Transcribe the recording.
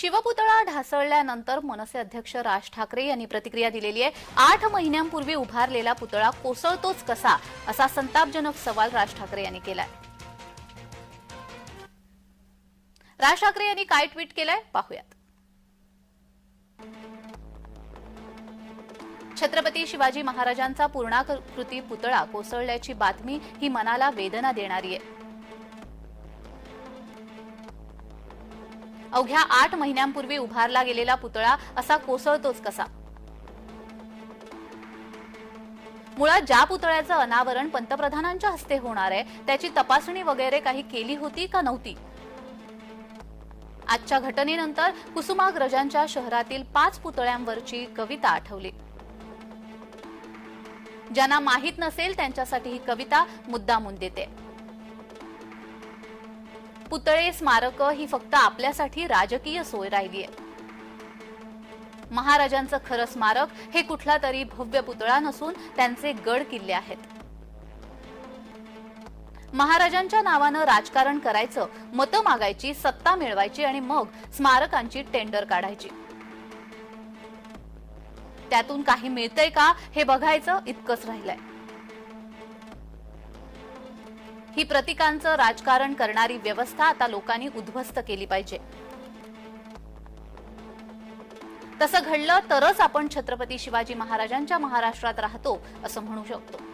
शिवपुतळा ढासळल्यानंतर मनसे अध्यक्ष राज ठाकरे यांनी प्रतिक्रिया दिलेली आहे. आठ महिन्यांपूर्वी उभारलेला पुतळा कोसळतोच कसा? असा संतापजनक सवाल राज ठाकरे यांनी केलाय. राज ठाकरे यांनी काय ट्विट केलंय? पाहूयात. छत्रपती शिवाजी महाराजांचा पूर्णाकृती पुतळा कोसळल्याची बातमी ही मनाला वेदना देणारी आहे. अवघ्या आठ महिन्यांपूर्वी उभारला गेलेला पुतळा असा कोसळतोच कसा? मुळात ज्या पुतळ्याचं अनावरण पंतप्रधानांच्या हस्ते होणार आहे त्याची तपासणी वगैरे काही केली होती का नव्हती? आजच्या घटनेनंतर कुसुमाग्रजांच्या शहरातील पाच पुतळ्यांवरची कविता आठवली. ज्यांना माहीत नसेल त्यांच्यासाठी ही कविता मुद्दामून देते. पुतळे स्मारक ही फक्त आपल्यासाठी राजकीय सोय राहिली आहे महाराजांचं खरं स्मारक हे कुठला तरी भव्य पुतळा नसून त्यांचे गड किल्ले आहेत. महाराजांच्या नावानं राजकारण करायचं मतं मागायची सत्ता मिळवायची आणि मग स्मारकांची टेंडर काढायची. त्यातून काही मिळतंय का हे बघायचं इतकंच राहिलंय. ही प्रतिकांचं राजकारण करणारी व्यवस्था आता लोकांनी उद्ध्वस्त केली पाहिजे. तसं घडलं तरच आपण छत्रपती शिवाजी महाराजांच्या महाराष्ट्रात राहतो असं म्हणू शकतो.